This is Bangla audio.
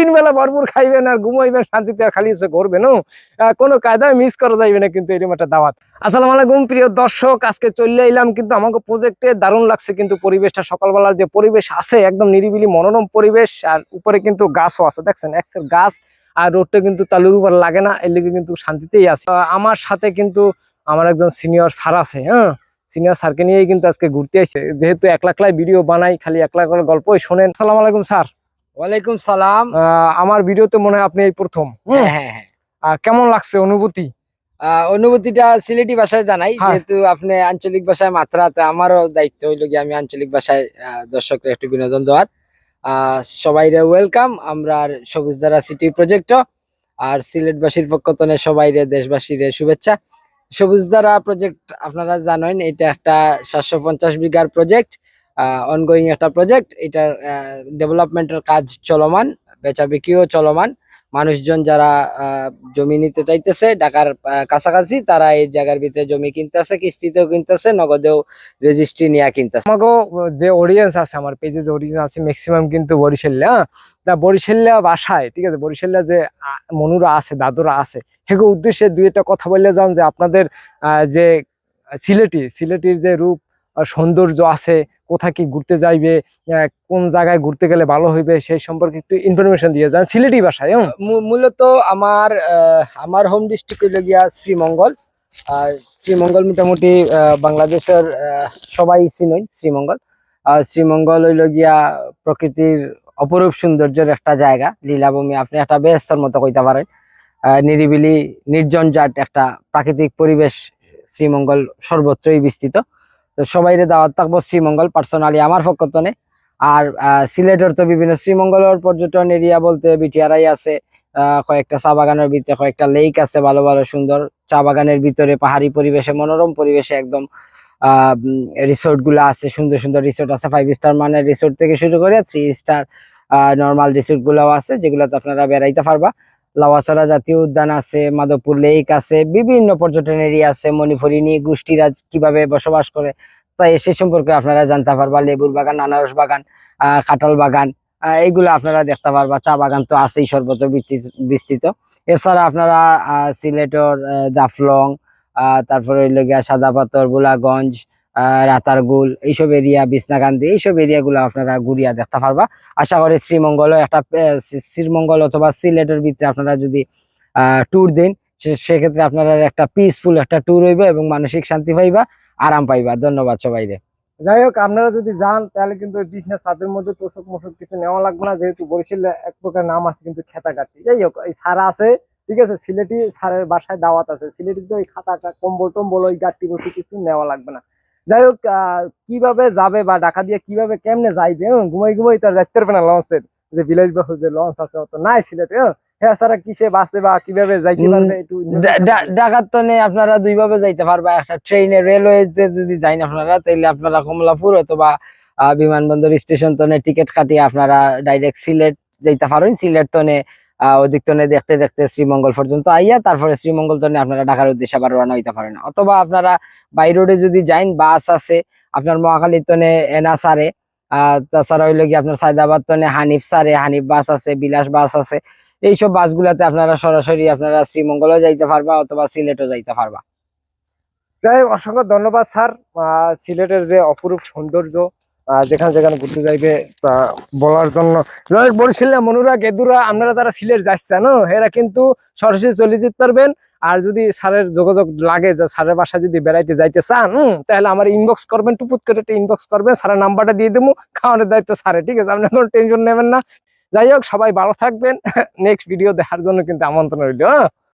তিন বেলা ভরপুর খাইবেন আর ঘুমাইবেন শান্তিতে আর খালি এসে করবেন কোনো কায়দায় মিস করা যাইবে না কিন্তু এরকম একটা দাওয়াত। আসসালামু আলাইকুম, প্রিয় দর্শক, আজকে চলে এলাম কিন্তু আমাকে প্রজেক্টে দারুণ লাগছে কিন্তু পরিবেশটা, সকালবেলার যে পরিবেশ আছে, একদম নিরিবিলি মনোরম পরিবেশ, আর উপরে কিন্তু গাছও আছে, দেখছেন? একসের গাছ আর রোডটা কিন্তু তালুর উপর লাগে না, এর লিগে কিন্তু শান্তিতেই আছে। আমার সাথে কিন্তু আমার একজন সিনিয়র স্যার আছে হ্যাঁ? সিনিয়র স্যারকে নিয়েই কিন্তু আজকে ঘুরতে আসছে যেহেতু একলা একলাই ভিডিও বানাই, খালি একলা একলা গল্পই শোনেন। সালাম আলাইকুম স্যার ওয়ালাইকুম সালাম। আমার ভিডিওতে মনে হয় আপনি এই প্রথম। হ্যাঁ হ্যাঁ হ্যাঁ। কেমন লাগছে অনুভূতি? অনুভূতিটা সিলেটি ভাষায় জানাই হ্যাঁ। যেহেতু আপনি আঞ্চলিক ভাষায় মাত্রাতে আমারও দায়িত্ব হইল গিয়ে আমি আঞ্চলিক ভাষায় দর্শকরা একটু বিনোদন দেওয়ার। সবাই ওয়েলকাম আমরা সবুজধারা সিটি প্রজেক্ট আর সিলেটবাসীর পক্ষ থেকে সবাই দেশবাসীর শুভেচ্ছা। সবুজধারা প্রজেক্ট আপনারা জানেন এটা একটা সাতশো পঞ্চাশ বিঘার প্রজেক্ট অনগোয়িং একটা প্রজেক্ট এটার ডেভেলপমেন্টের কাজ চলমান, বেচা বিক্রিও চলমান। মানুষজন যারা জমি নিতে চাইতেছে, ঢাকার কাছাকাছি, তারা এই জায়গার ভিতরে জমি কিনতেছে, কিস্তিতেও কিনতেছে, নগদেও রেজিস্ট্রি নিয়ে কিনতেছে। আমাকেও যে অডিয়েন্স আছে, আমার পেজে যে অডিয়েন্স আছে ম্যাক্সিমাম কিন্তু বরিশাল্লা হ্যাঁ? তা বরিশাল্লা বাসায়, ঠিক আছে? বরিশাল্লা যে মনুরা আছে, দাদুরা আছে সেগুলো উদ্দেশ্যে দুই একটা কথা বললে যান যে, আপনাদের যে, সিলেটি, সিলেটির যে রূপ সৌন্দর্য আছে কোথায় কি ঘুরতে যাইবে কোন জায়গায় ঘুরতে গেলে ভালো হইবে, সেই সম্পর্কে একটু ইনফরমেশন দিয়ে যান। সিলেটি ভাষায় মূলত আমার আমার হোম ডিস্ট্রিক্ট হইল গিয়া শ্রীমঙ্গল। আর শ্রীমঙ্গল মোটামুটি বাংলাদেশের সবাই চিনই শ্রীমঙ্গল। আর শ্রীমঙ্গল হইল গিয়া প্রকৃতির অপরূপ সৌন্দর্যের একটা জায়গা, লীলাভূমি। আপনি একটা ব্যস্তর মতো কইতে পারেন। নিরিবিলি, নির্জন জাট একটা প্রাকৃতিক পরিবেশ শ্রীমঙ্গল সর্বত্রই বিস্তৃত। তো সবাইরে দাওয়াত থাকব শ্রীমঙ্গল পার্সোনালি আমার থেকে আর সিলেটের তো বিভিন্ন শ্রীমঙ্গলের পর্যটন এরিয়া বলতে বিটিআরআই আছে কয়েকটা চা বাগানের ভিতরে কয়েকটা লেক আছে ভালো ভালো সুন্দর। চা বাগানের ভিতরে পাহাড়ি পরিবেশে, মনোরম পরিবেশে একদম, আহ রিসোর্টগুলো আছে, সুন্দর সুন্দর রিসোর্ট আছে ফাইভ স্টার মানের রিসোর্ট থেকে শুরু করে থ্রি স্টার নর্মাল রিসোর্ট গুলাও আছে, যেগুলাতে আপনারা বেড়াইতে পারবা। লাওয়াছড়া জাতীয় উদ্যান আছে, মাধবপুর লেক আছে, বিভিন্ন পর্যটন এরিয়া আছে মণিপুরিনী গোষ্ঠীরা কীভাবে বসবাস করে, তাই সে সম্পর্কে আপনারা জানতে পারবা। লেবুর বাগান, আনারস বাগান কাঁঠাল বাগান এইগুলো আপনারা দেখতে পারবা। চা বাগান তো আছেই সর্বত্র বিস্তৃত- এছাড়া আপনারা সিলেটর জাফলং তারপরে হইল গিয়া সাদা পাথর, গোলাগঞ্জ রাতারগুল, এইসব এরিয়া বিছনাকান্দি, এইসব এরিয়া গুলো আপনারা ঘুরিয়া দেখতে পারবা। আশা করি শ্রীমঙ্গল একটা শ্রীমঙ্গল অথবা সিলেটের ভিতরে আপনারা যদি ট্যুর দিন সেক্ষেত্রে আপনারা একটা পিসফুল একটা ট্যুর হইবে এবং মানসিক শান্তি পাইবা, আরাম পাইবা। ধন্যবাদ সবাইরে যাই হোক, আপনারা যদি যান, তাহলে কিন্তু ওই বিছনা, ছাদের মধ্যে তোষক মোষক কিছু নেওয়া লাগবে না, যেহেতু বরিশালে এক প্রকার নাম আছে কিন্তু খেতাকাটি যাই হোক, এই সারা আছে, ঠিক আছে, সিলেটি সারের বাসায় দাওয়াত আছে। সিলেটি তো ওই খাতা কম্বল টম্বল ওই গাঠি বসি কিছু নেওয়া লাগবে না। যাই হোক কীভাবে যাবে বা ডাকা দিয়ে কীভাবে কেমনে যাইবে ঘুমাই ঘুমাই তার যাইতে পারবে না লঞ্চের যে ভিলেজ বাস যে লঞ্চ আছে অত নাই সিলেটে হ্যাঁ সারা কিসে বাসে বা কীভাবে যাইতে পারবে একটু ঢাকার তো নেই আপনারা দুইভাবে যাইতে পারবা। একটা ট্রেনে রেলওয়ে যদি যাইন আপনারা তাইলে আপনারা কমলাপুর অথবা বিমানবন্দর স্টেশন তনে টিকিট কাটিয়ে আপনারা ডাইরেক্ট সিলেট যাইতে পারেন সিলেট তনে আহ, ওদিক তনে দেখতে দেখতে শ্রীমঙ্গল পর্যন্ত আইয়া তারপরে শ্রীমঙ্গল তনে আপনারা ঢাকার উদ্দেশ্যে আবার রওনা হইতে পারেন অথবা আপনারা বাই রোডে যদি যাইন, বাস আছে, আপনার মহাখালী তনে এনা সারে। তাছাড়া হইল কি আপনার সায়দাবাদ তনে হানিফ সারে, হানিফ বাস আছে, বিলাস বাস আছে। এইসব বাসগুলাতে আপনারা সরাসরি আপনারা শ্রীমঙ্গলও যাইতে পারবা, অথবা সিলেটও যাইতে পারবা। যাই অসংখ্য ধন্যবাদ, স্যার। সিলেটের যে অপরূপ সৌন্দর্য যেখানে যেখানে ঘুরতে যাইবে তা বলার জন্য। যাই হোক, মনুরা গেদুরা আপনারা যারা সিলেট যাচ্ছেন এরা কিন্তু সরাসরি চলে যেতে পারবেন। আর যদি স্যারের যোগাযোগ লাগে যে স্যারের বাসা যদি বেড়াইতে যাইতে চান তাহলে আমার ইনবক্স করবেন টুপুত করে একটা ইনবক্স করবেন স্যারের নাম্বারটা দিয়ে দেবো খাওয়ানোর দায়িত্ব স্যারের ঠিক আছে? আপনি কোনো টেনশন নেবেন না। যাই হোক সবাই ভালো থাকবেন। নেক্সট ভিডিও দেখার জন্য কিন্তু আমন্ত্রণ রইল হ্যাঁ।